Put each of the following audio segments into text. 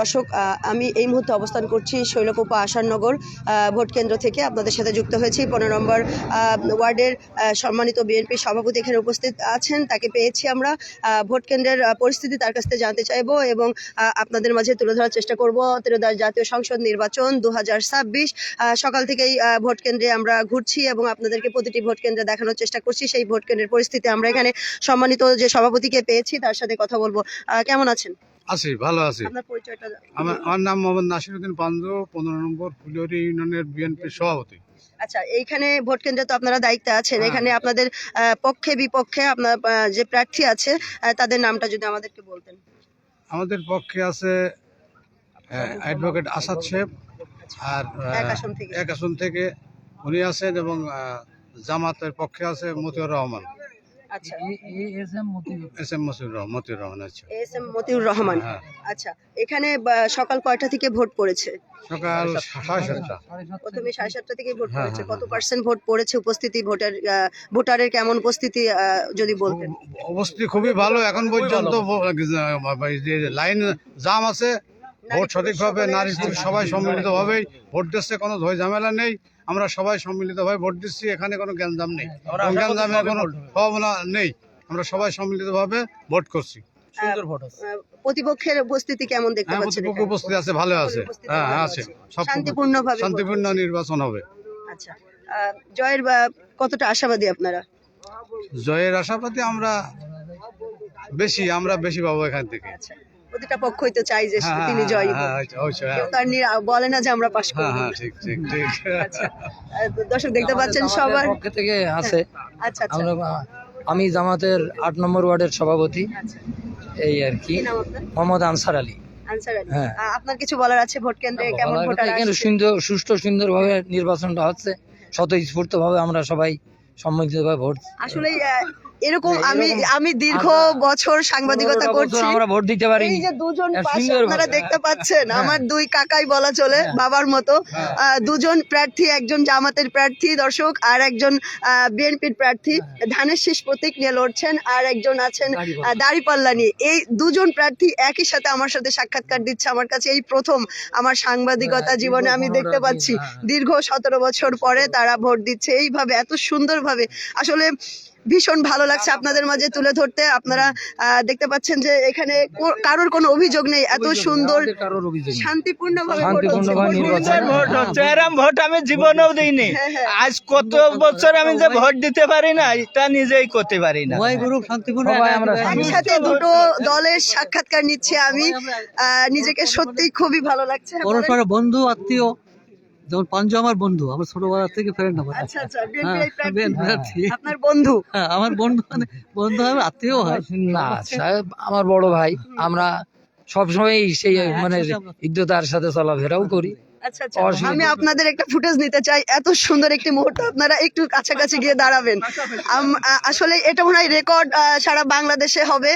দর্শক আমি এই মুহূর্তে অবস্থান করছি শৈলকোপা আশারনগর আহ, ভোট কেন্দ্র থেকে। আপনাদের সাথে যুক্ত হয়েছি পনেরো নম্বর ওয়ার্ডের সম্মানিত বিএনপি সভাপতি এখানে উপস্থিত আছেন। তাকে পেয়েছি আমরা ভোট কেন্দ্রের পরিস্থিতি তার কাছ থেকে জানতে চাইব এবং আপনাদের মাঝে তুলে ধরার চেষ্টা করব। ত্রয়োদশ জাতীয় সংসদ নির্বাচন দু হাজার ছাব্বিশ সকাল থেকেই ভোট কেন্দ্রে আমরা ঘুরছি এবং আপনাদেরকে প্রতিটি ভোট কেন্দ্রে দেখানোর চেষ্টা করছি। সেই ভোট কেন্দ্রের পরিস্থিতি আমরা এখানে সম্মানিত যে সভাপতিকে পেয়েছি তার সাথে কথা বলব। কেমন আছেন? আছি ভালো আছি। আমার আমার নাম মোহাম্মদ নাসিরুদ্দিন পান্ডু পনেরো নম্বর ফুলিয়রি ইউনিয়নের বিএনপি সভাপতি। আচ্ছা এইখানে ভোট কেন্দ্রে তো আপনারা দায়িত্বে আছেন। হ্যাঁ। এখানে আপনাদের পক্ষে বিপক্ষে আপনার যে প্রার্থী আছে তাদের নামটা যদি আমাদেরকে বলতেন। আমাদের পক্ষে আছে অ্যাডভোকেট আসাদ শেখ আর। এক আসন থেকে। উনি আছেন এবং জামাতের পক্ষে আছে মতিউর রহমান। আচ্ছা এস এম মতিউর রহমান। মতিউর রহমান আছে এস এম মতিউর রহমান। হ্যাঁ। আচ্ছা এখানে সকাল কয়টা থেকে ভোট পড়েছে? সকাল সাড়ে সাতটা। প্রথমে সাড়ে সাতটা থেকে ভোট হ্যাঁ, পড়েছে। হ্যাঁ, কত হ্যাঁ। পার্সেন্ট ভোট পড়েছে উপস্থিতি ভোটার ভোটারের কেমন উপস্থিতি যদি বলতেন? অবস্থি খুবই ভালো। এখন পর্যন্ত লাইন জাম আছে ভোট সঠিকভাবে নারী পুরুষ সবাই সম্মিলিতভাবেই ভোট দিচ্ছে কোনো ধৈ ঝামেলা নেই। আমরা সবাই সম্মিলিতভাবে ভোট দিচ্ছি এখানে কোনো গ্যাঞ্জাম নেই। গ্যাঞ্জামের কোনো সম্ভাবনা নেই। আমরা সবাই সম্মিলিতভাবে ভোট করছি। প্রতিপক্ষের উপস্থিতি কেমন দেখতে হ্যাঁ পাচ্ছেন প্রতিপক্ষ আছে ভালো আছে। হ্যাঁ আছে শান্তিপূর্ণভাবে শান্তিপূর্ণ নির্বাচন হবে। আচ্ছা জয়ের বা, কতটা আশাবাদী আপনারা? জয়ের আশাবাদী আমরা বেশি আমরা বেশি পাবো এখান থেকে। আচ্ছা। প্রতিটা পক্ষই তো চাই যে হ্যাঁ, তিনি জয়ী হ্যাঁ, হোক। হ্যাঁ, হ্যাঁ। তার বলে না যে আমরা পাশ করব। হ্যাঁ ঠিক ঠিক ঠিক। আচ্ছা। দর্শক দেখতে পাচ্ছেন সবার। পক্ষ থেকে আছে। আচ্ছা আচ্ছা। আমরা আমি জামাতের আট নম্বর ওয়ার্ডের সভাপতি। আচ্ছা। এই আর কি। মোহাম্মদ আনসার আলী। আপনার কিছু বলার আছে ভোট কেন্দ্রে? কেমন ভোটার এখানে সুন্দর সুষ্ঠু সুন্দরভাবে নির্বাচনটা হচ্ছে। স্বতঃস্ফূর্ত ভাবে আমরা সবাই সম্মিলিতভাবে ভোট আসলে এরকম আমি আমি দীর্ঘ বছর সাংবাদিকতা করছি। আমরা ভোট দিতে পারি এই যে দুজন হ্যাঁ, পাশে আপনারা দেখতে পাচ্ছেন হ্যাঁ। আমার দুই কাকাই বলা চলে হ্যাঁ। বাবার মতো। দুজন প্রার্থী একজন জামাতের প্রার্থী দর্শক আর একজন বিএনপির প্রার্থী। ধানের শীষ প্রতীক নিয়ে লড়ছেন আর একজন আছেন দাঁড়িপাল্লা। নিয়ে। এই দুজন প্রার্থী একই সাথে আমার সাথে সাক্ষাৎকার দিচ্ছে আমার কাছে। এই প্রথম আমার সাংবাদিকতা হ্যাঁ, জীবনে আমি দেখতে পাচ্ছি। হ্যাঁ। দীর্ঘ সতেরো বছর পরে তারা ভোট দিচ্ছে। এইভাবে এত সুন্দরভাবে। আসলে ভীষণ ভালো লাগছে আপনাদের মাঝে তুলে ধরতে। আপনারা আহ, দেখতে পাচ্ছেন যে এখানে কারোর কোনো অভিযোগ নেই এত সুন্দর। শান্তিপূর্ণভাবে। শান্তিপূর্ণভাবে ভোট এরম আমি জীবনেও দিইনি। হ্যাঁ, হ্যাঁ। আজ কত বছর আমি যে ভোট দিতে পারি না তা নিজেই করতে পারি না। একসাথে দুটো দলের সাক্ষাৎকার নিচ্ছে আমি। আহ, নিজেকে সত্যি খুবই ভালো লাগছে। হ্যাঁ, বন্ধু আত্মীয় যেমন পাঞ্জু আমার বন্ধু আমার ছোটবেলা থেকে ফ্রেন্ড আমার। আচ্ছা আচ্ছা হ্যাঁ, প্রার্থী। আপনার বন্ধু? হ্যাঁ, আমার বন্ধু মানে বন্ধু আমার আত্মীয় হয়। না সাহেব আমার বড় ভাই আমরা সবসময় সেই হ্যাঁ, মানে ইদ্যতার সাথে চলাফেরাও করি। আচ্ছা আচ্ছা। আমি আপনাদের একটা ফুটেজ নিতে চাই। এত সুন্দর একটি মুহূর্ত আপনারা একটু কাছাকাছি গিয়ে দাঁড়াবেন। আম- আসলে এটা মনে হয় রেকর্ড সারা বাংলাদেশে হবে।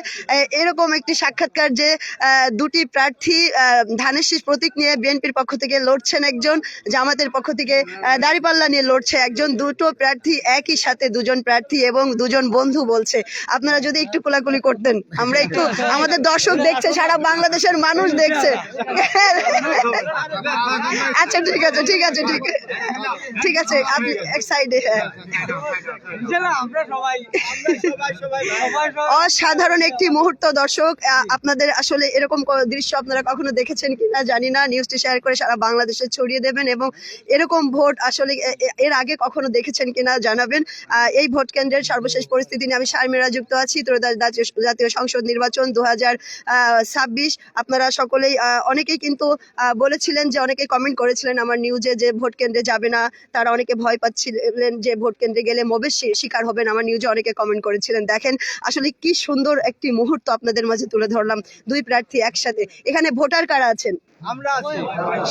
এরকম একটি সাক্ষাৎকার যে আহ, দুটি প্রার্থী আহ, ধানের শীষ প্রতীক নিয়ে বিএনপির পক্ষ থেকে লড়ছেন একজন জামাতের পক্ষ থেকে আহ, দাঁড়িপাল্লা নিয়ে লড়ছে একজন। দুটো প্রার্থী একই সাথে দুজন প্রার্থী এবং দুজন বন্ধু বলছে। আপনারা যদি একটু কোলাকুলি করতেন আমরা একটু আমাদের দর্শক দেখছে সারা বাংলাদেশের মানুষ দেখছে। আচ্ছা ঠিক আছে ঠিক আছে, ঠিক ঠিক আছে, আপনি এক সাইডে হ্যাঁ। অসাধারণ একটি মুহূর্ত, দর্শক। আপনাদের আসলে এরকম দৃশ্য আপনারা কখনো দেখেছেন কিনা জানি না। নিউজটি শেয়ার করে সারা বাংলাদেশে ছড়িয়ে দেবেন এবং এরকম ভোট আসলে এর আগে কখনো দেখেছেন কিনা জানাবেন। এই ভোট কেন্দ্রের সর্বশেষ পরিস্থিতি নিয়ে আমি শারমিরা যুক্ত আছি, ত্রয়োদশ জাতীয় সংসদ নির্বাচন দু হাজার ছাব্বিশ। আপনারা সকলেই অনেকেই কিন্তু বলেছিলেন যে অনেকে কমেন্ট করেছিলেন আমার নিউজে যে ভোট কেন্দ্রে যাবে না তারা অনেকে ভয় পাচ্ছিলেন যে ভোট কেন্দ্রে গেলে মবের শিকার হবেন আমার নিউজে অনেকে কমেন্ট করেছিলেন। দেখেন আসলে কি সুন্দর একটি মুহূর্ত আপনাদের মাঝে তুলে ধরলাম দুই প্রার্থী একসাথে। এখানে ভোটার কারা আছেন? আমরা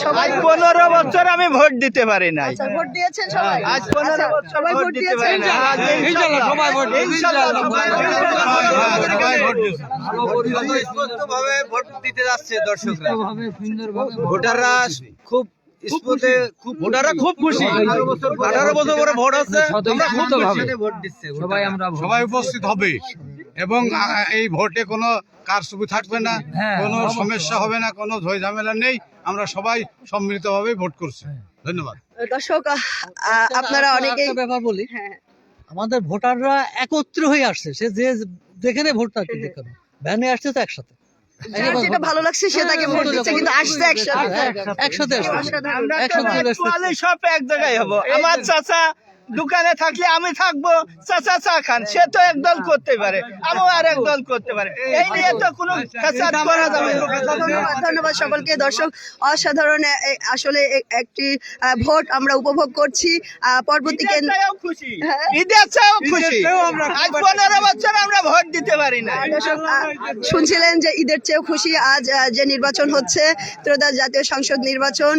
সবাই পনেরো বছর আমি ভোট দিতে পারি নাই। আচ্ছা, ভোট দিয়েছেন সবাই? আজ পনেরো আচ্ছা, বছর ভোট ভোট দিতে দিয়েছেন? পারি না। সবাই ভোট সবাই ভোট দিবে। স্পষ্টভাবে ভোট দিতে যাচ্ছে দর্শকরা। ভোটাররা খুব স্পষ্টে খুব ভোটাররা খুব খুশি। আঠারো বছর পরে ভোট হচ্ছে স্বতঃস্ফূর্তভাবে ভোট দিচ্ছে। সবাই আমরা সবাই উপস্থিত হবে। এবং এই ভোটে কোনো কারচুপি থাকবে না হ্যাঁ, কোনো সমস্যা হবে না কোনো ঝামেলা নেই। আমরা সবাই সম্মিলিতভাবে ভোট করছি। ধন্যবাদ। দর্শক আপনারা অনেকেই ব্যাপার বলি। হ্যাঁ। আমাদের ভোটাররা একত্র হয়ে আসছে। সে যে যেখানে ভোটটা কি দেখেন ভ্যানে আসছে তো একসাথে যার যেটা ভালো লাগছে সে তাকে ভোট দিচ্ছে কিন্তু আসছে একসাথে একসাথে। একসাথে। সব এক জায়গায় হব আমার চাচা দোকানে থাকলে আমি থাকব চাচা চা খান। সে তো এক দল করতে পারে আমিও আর এক দল করতে পারে। এই নিয়ে তো কোনো ফ্যাসাদ করা যাবে ধন্যবাদ সকলকে। দর্শক অসাধারণ আসলে একটি ভোট আমরা উপভোগ করছি। পরবর্তী ঈদের কেন্দ্র খুশি। ঈদের খুশি। আজ পনেরো বছর আমরা ভোট দিতে পারি না। শুনছিলেন যে ঈদের চেয়েও খুশি আজ যে নির্বাচন হচ্ছে ত্রয়োদশ জাতীয় সংসদ নির্বাচন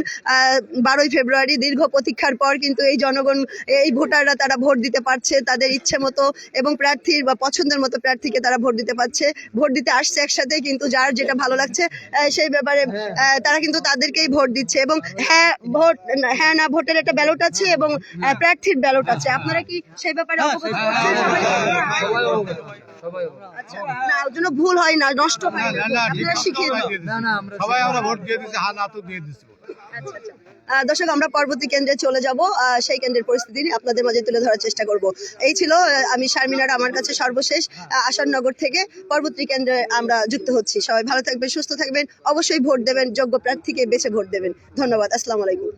বারোই ফেব্রুয়ারি দীর্ঘ প্রতীক্ষার পর কিন্তু এই জনগণ এই ভোটাররা তারা ভোট দিতে পারছে তাদের ইচ্ছে মতো এবং প্রার্থীর বা পছন্দের মতো প্রার্থীকে তারা ভোট দিতে পারছে। ভোট দিতে আসছে একসাথে কিন্তু যার যেটা ভালো লাগছে আহ, সেই ব্যাপারে আহ, তারা কিন্তু তাদেরকেই ভোট দিচ্ছে এবং হ্যাঁ ভোট না- হ্যাঁ না ভোটের একটা ব্যালট আছে এবং প্রার্থীর ব্যালট আছে। আপনারা কি সেই ব্যাপারে অবগত আছেন? আচ্ছা না ওর জন্য ভুল হয় না নষ্ট হয়। না না, না, আপনারা শিখিয়ে দিন। না, না, আমরা সবাই আমরা ভোট দিয়ে দিচ্ছি হা না তো দিয়ে দিচ্ছি আচ্ছা, আচ্ছা। দর্শক, আমরা পরবর্তী কেন্দ্রে চলে যাব। সেই কেন্দ্রের পরিস্থিতি আপনাদের মাঝে তুলে ধরার চেষ্টা করব। এই ছিল আমি শারমিনার, আমার কাছে সর্বশেষ আসাননগর থেকে পরবর্তী কেন্দ্রে আমরা যুক্ত হচ্ছি। সবাই ভালো থাকবেন, সুস্থ থাকবেন। অবশ্যই ভোট দেবেন, যোগ্য প্রার্থীকে বেছে ভোট দেবেন। ধন্যবাদ, আসসালামু আলাইকুম।